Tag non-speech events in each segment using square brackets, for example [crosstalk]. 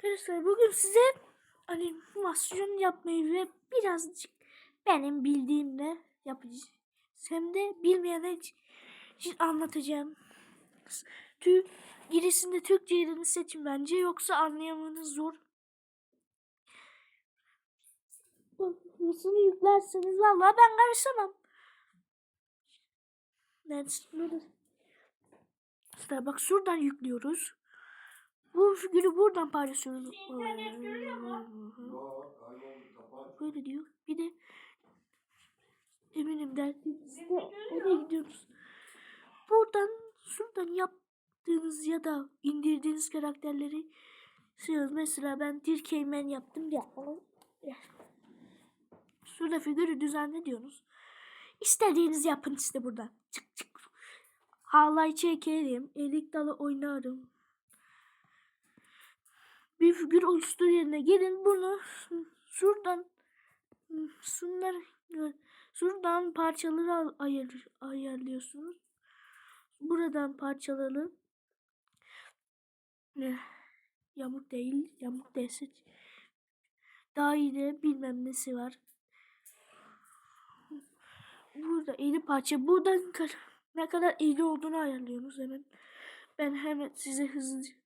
Arkadaşlar bugün size animasyon yapmayı ve birazcık benim bildiğimle yapacağız. Hem de bilmeyenler için anlatacağım. Tü girisinde Türkçe yerini seçin bence yoksa anlayamanız zor. Nasıl yüklerseniz vallahi ben karışamam. Nerede? Bak şuradan yüklüyoruz. Bu figürü buradan paylaşıyoruz. Böyle diyor. Bir de eminim dersinizde oraya gidiyoruz. Buradan şuradan yaptığınız ya da indirdiğiniz karakterleri siliyoruz. Mesela ben Dirkeymen yaptım ya. Şurada figürü düzenle diyorsunuz. İstediğiniz yapın işte buradan. Çık çık. Halay çekerim. Elik dalı oynarım. Bir figür oluştur yerine gelin bunu şuradan şunlar şuradan parçaları al- ayar, ayarlıyorsunuz. Buradan parçaları ne yamuk değil yamuk değilse de bilmem nesi var. Burada eğri parça buradan ne kadar eğri olduğunu ayarlıyorsunuz hemen. Ben hemen size hızlıca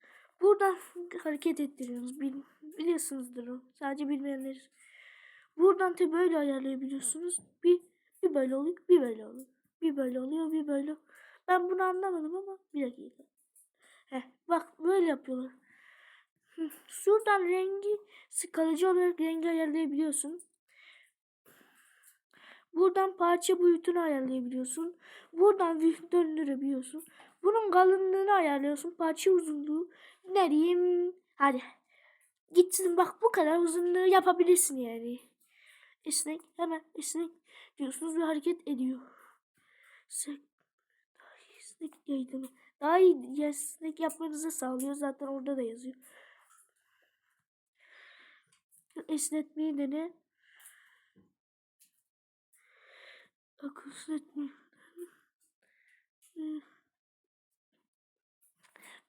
buradan hareket ettiriyorsunuz. Bil, biliyorsunuzdur. Sadece bilmeyenler. Buradan tabi böyle ayarlayabiliyorsunuz. Bir, bir böyle oluyor, bir böyle oluyor. Bir böyle oluyor, bir böyle. Ben bunu anlamadım ama bir dakika. Heh, bak böyle yapıyorlar. Şuradan rengi kalıcı olarak rengi ayarlayabiliyorsun. Buradan parça boyutunu ayarlayabiliyorsun. Buradan döndürebiliyorsun. Bunun kalınlığını ayarlıyorsun. Parça uzunluğu. Ne diyeyim? Hadi. Gitsin bak bu kadar uzunluğu yapabilirsin yani. Esnek hemen esnek diyorsunuz ve hareket ediyor. Esnek, daha iyi esnek yaydığını. Daha iyi esnek yapmanızı sağlıyor. Zaten orada da yazıyor. Esnetmeyi dene. Akıl etme.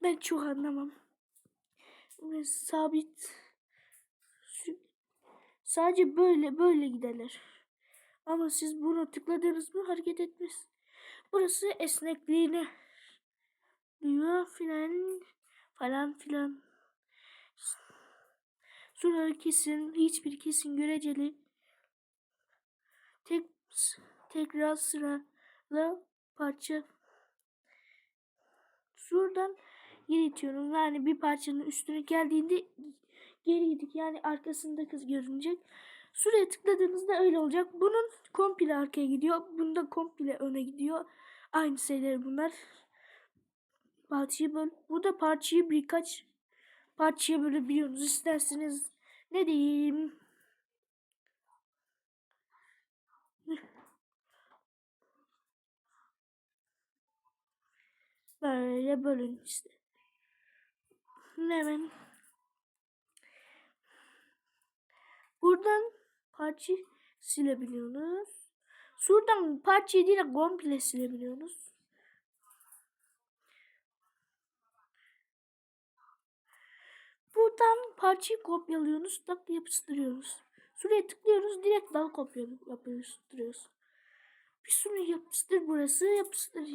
Ben çok anlamam. Ve sabit. Sadece böyle böyle giderler. Ama siz bunu tıkladığınız mı hareket etmez. Burası esnekliğine diyor filan falan filan. Sonra kesin hiçbir kesin göreceli tek tekrar sıralı parça şuradan geri itiyorum. Yani bir parçanın üstüne geldiğinde geri gidip yani arkasında kız görünecek. Şuraya tıkladığınızda öyle olacak. Bunun komple arkaya gidiyor. Bunda komple öne gidiyor. Aynı şeyler bunlar. Parçayı böl. Burada parçayı birkaç parçaya bölebiliyorsunuz. İsterseniz ne diyeyim? Böyle bölün işte. Hemen. Buradan parça silebiliyorsunuz. Şuradan parçayı direkt komple silebiliyorsunuz. Buradan parçayı kopyalıyorsunuz. Tak yapıştırıyorsunuz. Şuraya tıklıyoruz. Direkt dal kopya yapıştırıyoruz. Bir sürü yapıştır burası. Yapıştır.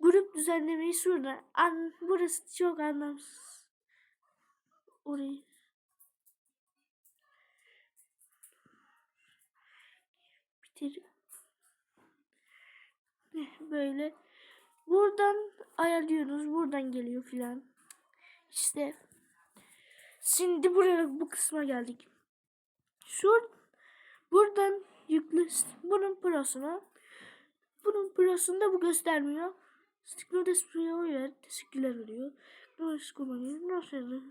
Grup düzenlemeyi şurada. An, burası çok anlamsız. Orayı. Bitir. Eh, Böyle. Buradan ayarlıyorsunuz. Buradan geliyor filan. İşte. Şimdi buraya bu kısma geldik. Şu buradan yüklü bunun prosuna bunun prosunda bu göstermiyor. Stiklo Despro'ya oy ver. Teşekkürler veriyor. Nasıl kullanıyor? Nasıl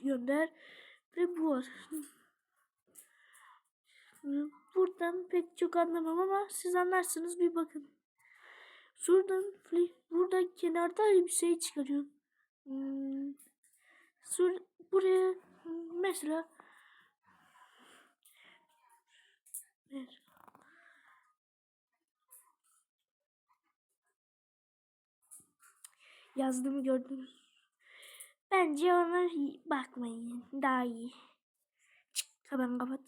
gönder? Ve bu var. [laughs] Buradan pek çok anlamam ama siz anlarsınız bir bakın. Şuradan buradan kenarda bir şey çıkarıyor. Hmm. Sur buraya mesela Yazdığımı gördünüz. Bence ona bakmayın. Daha iyi. Çık, hemen kapat.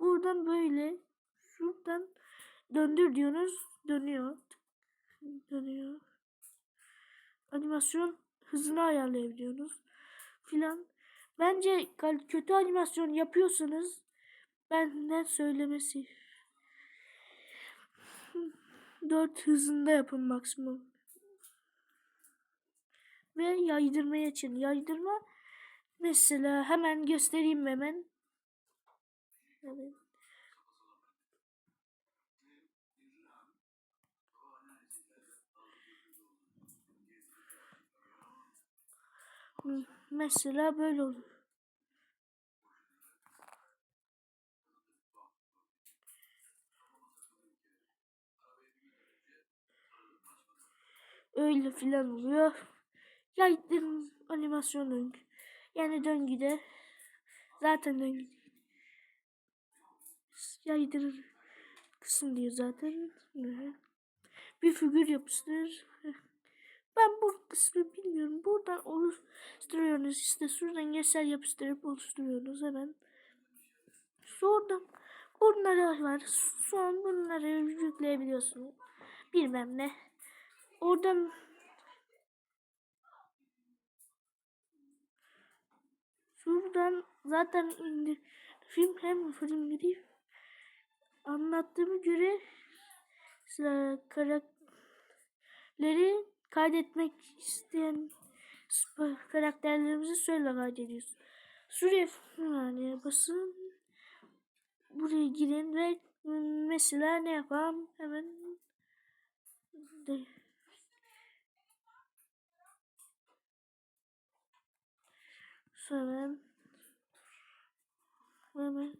Buradan böyle şuradan döndür diyorsunuz. Dönüyor. Dönüyor. Animasyon hızını ayarlayabiliyorsunuz. Filan. Bence kötü animasyon yapıyorsanız benden söylemesi. 4 hızında yapın maksimum. Ve yaydırmayı açın. Yaydırma mesela hemen göstereyim hemen. Mesela böyle olur. Öyle filan oluyor. Yaydırım animasyon döngü. Yani döngüde zaten döngü yaydırır kısım diyor zaten. Bir figür yapıştır. Ben bu kısmı bilmiyorum. Buradan oluşturuyorsunuz. işte şuradan görsel yapıştırıp oluşturuyorsunuz hemen. Sonra bunları var. Son bunları yükleyebiliyorsunuz. Bilmem ne. Oradan şuradan zaten film hem film değil. Anlattığıma göre karakterleri kaydetmek isteyen karakterlerimizi şöyle kaydediyoruz. Şuraya yani basın buraya girin ve mesela ne yapalım hemen de, hemen hemen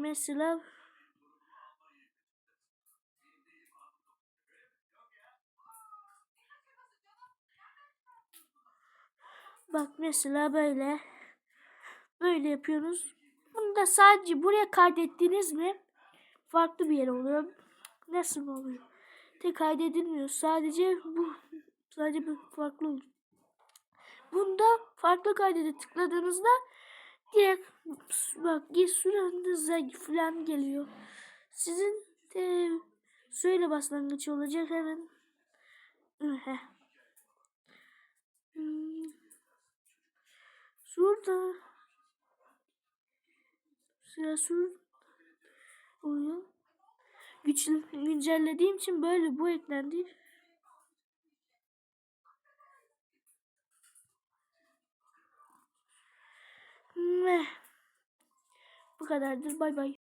mesela Bak mesela böyle. Böyle yapıyorsunuz. Bunu da sadece buraya kaydettiniz mi? Farklı bir yer oluyor. Nasıl oluyor? Tek kaydedilmiyor. Sadece bu sadece bu farklı oluyor. Bunda farklı kaydede tıkladığınızda direkt bak sürenizde falan geliyor. Sizin de söyle başlangıç olacak hemen. Hmm. Şurada sıra sur oluyor. Güçlü, güncellediğim için böyle bu eklendi. Meh. Bu kadardır. Bay bay.